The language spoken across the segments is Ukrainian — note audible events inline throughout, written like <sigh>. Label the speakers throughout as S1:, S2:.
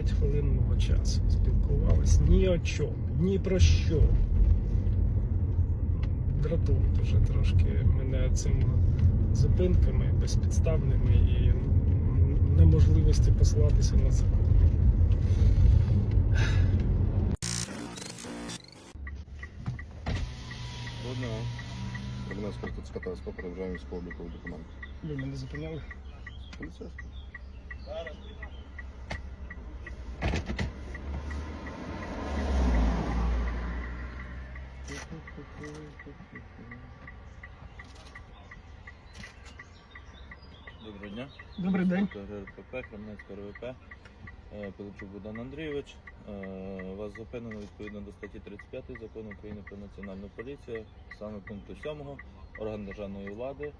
S1: 5 хвилин мого часу. Спілкувались ні о чому, ні про що. Дратують уже трошки мене цими зупинками безпідставними і неможливості послатися на закон.
S2: Одного. Кабінет ТЦК та СП перевіряємо військово-облікові документи.
S1: Ви мене зупиняли?
S2: Поліцейський.
S3: Доброго дня.
S1: Добрий день.
S3: РПП, Кремнецька РВП, е, Пилипчук Богдан Андрійович. Е, Вас зупинено відповідно до статті 35 закону України про національну поліцію, саме пункту 7 орган державної влади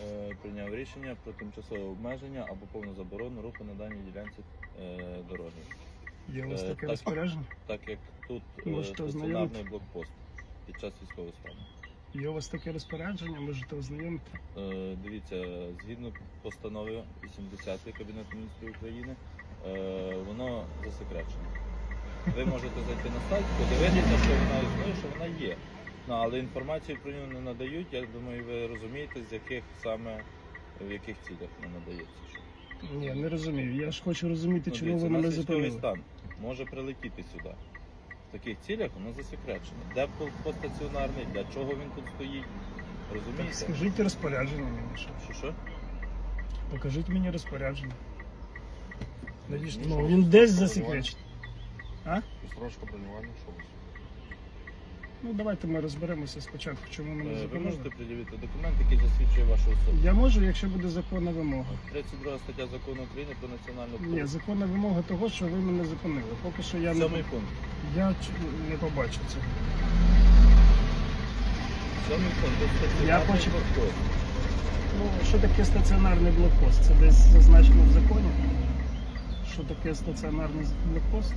S3: е, прийняв рішення про тимчасове обмеження або повну заборону руху на даній ділянці е, дороги.
S1: Є у вас таке
S3: так.
S1: розпорядження?
S3: Так як тут е, стаціонарний блокпост під час військового стану.
S1: Є у вас таке розпорядження, можете ознайомити.
S3: Е, Дивіться, згідно постанови 80 Кабінету міністрів України, е, воно засекречено. Ви можете зайти на сайт, подивитися, що вона існує, що вона є. Ну, але інформацію про нього не надають. Я думаю, ви розумієте, з яких саме в яких цілях не надається. Що.
S1: Ні, не розумію. Я ж хочу розуміти,
S3: Ну,
S1: чому ви мене
S3: військовий стан може прилетіти сюди. В таких цілях воно засекречено. Де блокпост стаціонарний, для чого він тут стоїть.
S1: Так
S3: Розумієте?
S1: скажіть розпорядження мені. Що?
S3: Що що?
S1: Покажіть мені розпорядження. Навіщо?
S2: Ну,
S1: він десь засекречений.
S2: Історичне бронювання, що у вас?
S1: Ну давайте ми розберемося спочатку, чому мене
S3: Е, Ви
S1: зупинили.
S3: можете пред'явити документ, який засвідчує вашу особу.
S1: Я можу, якщо буде законна вимога.
S3: 32 стаття закону України про національну
S1: Ні,
S3: поліцію.
S1: законна вимога того, що ви мене зупинили. Поки що я
S3: Сьомий
S1: не,
S3: пункт.
S1: Я не побачив цього.
S3: Стаття
S1: Я хочу-. Ну, що таке стаціонарний блокпост? Це десь зазначено в законі. Що таке стаціонарний блокпост?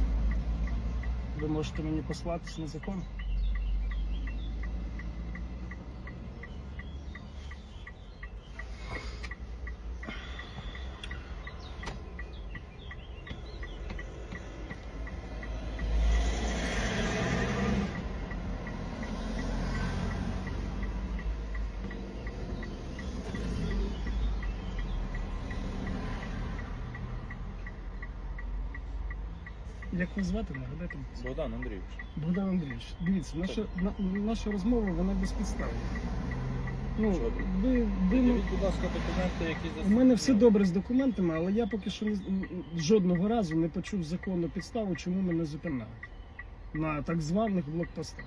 S1: Ви можете мені послатися на закон? Як ви звати, нагадайте?
S3: Богдан Андрійович.
S1: Богдан Андрійович, дивіться, наша, на, наша розмова вона безпідставна. Ну,
S3: Що?
S1: ви, ви, ну,
S3: будь ласка, документи, які
S1: у
S3: засвідчують.
S1: мене все добре з документами, але я поки що не, жодного разу не почув законну підставу, чому мене зупинають на так званих блокпостах.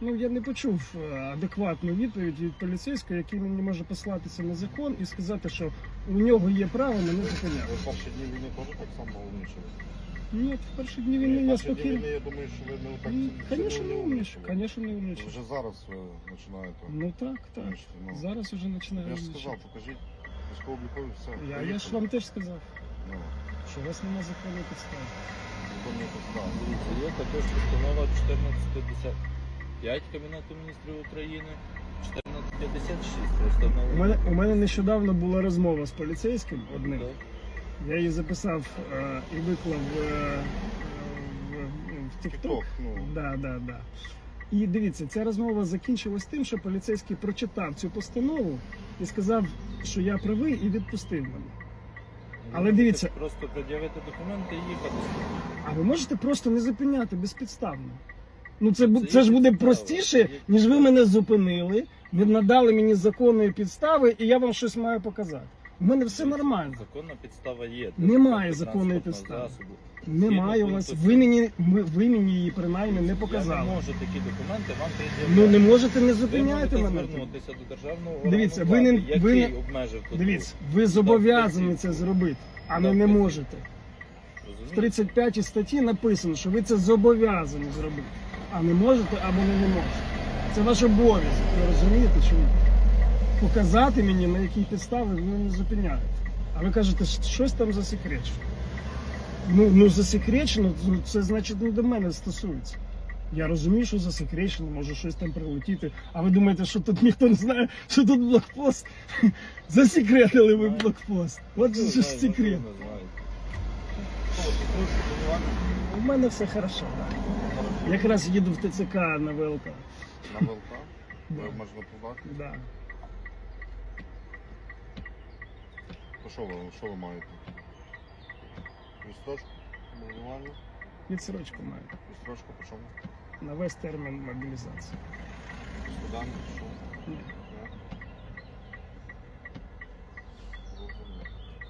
S1: Ну, я не почув е, адекватну відповідь від поліцейського, який мені може послатися на закон і сказати, що у нього є право мене зупиняти.
S2: Ви перші дні війни теж так само умнічали?
S1: Ні, в перші дні війни я
S2: перші дні
S1: спокійно.
S2: війни, я думаю, що ви не так
S1: Ні,
S2: сильно
S1: Звісно, не умнічу, звісно, не умнічу.
S2: Вже зараз ви починаєте.
S1: Ну так, так.
S2: ну.
S1: Зараз уже починаю.
S2: Я ж
S1: умнічати.
S2: сказав, покажіть військово-облікові все.
S1: Я, я ж вам теж сказав,
S2: Ну,
S1: що у вас немає законної підстави.
S2: виконуєте справу.
S3: Дивіться, є також постанова 1455 Кабінету міністрів України. 1456 просто на
S1: У мене, у мене нещодавно була розмова з поліцейським одним.
S3: Так.
S1: Я її записав е, і виклав е, в, в TikTok.
S2: Ну,
S1: Да, да, да. І дивіться, ця розмова закінчилась тим, що поліцейський прочитав цю постанову і сказав, що я правий, і відпустив мене. Але дивіться-
S3: Просто пред'явити документи і їхати.
S1: А ви можете просто не зупиняти безпідставно. Ну це, бу-
S3: Це
S1: це
S3: є
S1: ж буде
S3: підстава.
S1: простіше, ніж ви мене зупинили, ви надали мені законної підстави, і я вам щось маю показати. У мене все нормально.
S3: Законна підстава є. для
S1: Немає
S3: зупинки
S1: законної
S3: транспортного
S1: підстави.
S3: засобу.
S1: Немає у вас. Ви мені, ви, ви мені її принаймні не
S3: Я не
S1: показали.
S3: можу такі документи вам пред'являти.
S1: Ну не можете не
S3: Ви
S1: зупиняти
S3: можете
S1: мене.
S3: звернутися до державного органу
S1: Дивіться, ви
S3: влади,
S1: не-
S3: який
S1: ви не-
S3: обмежив тут
S1: Дивіться, ви зобов'язані це зробити, а
S3: Дав
S1: не можете. В
S3: Розумієте?
S1: 35 статті написано, що ви це зобов'язані зробити, а не можете або не, не можете. Це ваш обов'язок, ви розумієте чи ні? Показати мені, на якій підставі ви мене зупиняєте. А ви кажете, «Щ- щось там засекречено. Ну, ну засекречено, ну, це значить не до мене стосується. Я розумію, що засекречено, може щось там прилетіти. А ви думаєте, що тут ніхто не знає, що тут блокпост? <laughs> Засекретили ви блокпост. От же ж секрет. У мене все хорошо, так. Якраз їду в ТЦК на ВЛК.
S2: На ВЛК. Ви <laughs>
S1: Да.
S2: обмежено поваги.
S1: Да.
S2: То що ви, що ви маєте? Відстрочку, бронювання,
S1: Відсрочку маю.
S2: відстрочку по чому?
S1: На весь термін мобілізації.
S2: Студент, що?
S1: Ні.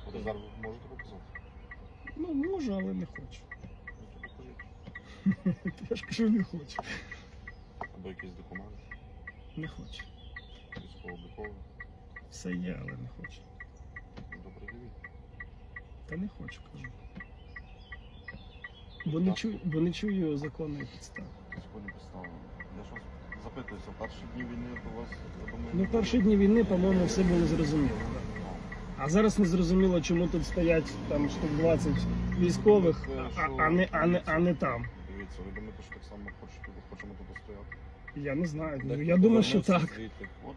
S2: От зараз можете показати?
S1: Ну, можу, але не хочу.
S2: Ну, то покажіть. <laughs>
S1: Я ж кажу, не хочу.
S2: Або якісь документи,
S1: Не хочу.
S2: військово-облікові.
S1: Все є, але не хочу. Та не хочу, кажу. Бо не чую, бо не чую законної підстави.
S2: Сьогодні підстави. Я ж вас запитуюся, перші дні війни до вас, я думаю,
S1: Ну, перші дні війни, по-моєму, все було зрозуміло. да. А зараз не зрозуміло, чому тут стоять там штук 20 військових, а, а, не, а, не, а не там.
S2: Дивіться, ви думаєте, що так само хочете, хочемо тут постояти?
S1: Я не знаю. Ну, я думаю, що так.
S3: звідти.
S2: От,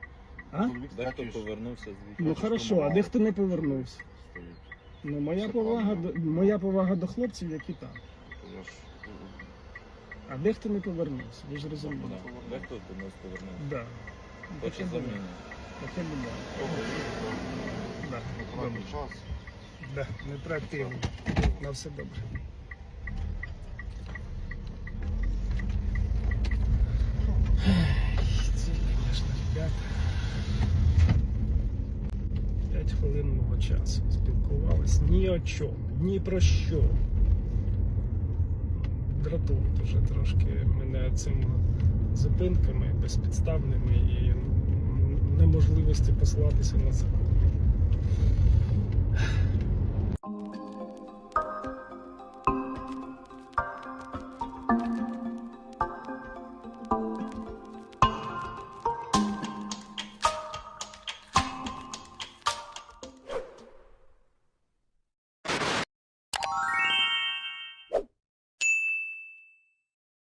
S1: А?
S3: Дехто повернувся звідти.
S1: Ну хорошо, а дехто не повернувся.
S2: стоїть.
S1: Ну, моя
S2: Це
S1: повага,
S2: правда.
S1: до, моя повага до хлопців, які там.
S2: Я ж
S1: А дехто не повернувся, ви ж розумієте.
S3: Дехто до нас повернувся.
S1: Да.
S3: Хоче заміни.
S1: Таке було. Да. Добре.
S2: час.
S1: Да. Не. На все добре. Це, звісно, ребята. П'ять хвилин мого часу. Спілкувались ні о чому, ні про що. Дратують уже трошки мене цими зупинками безпідставними і неможливості послатися на закон.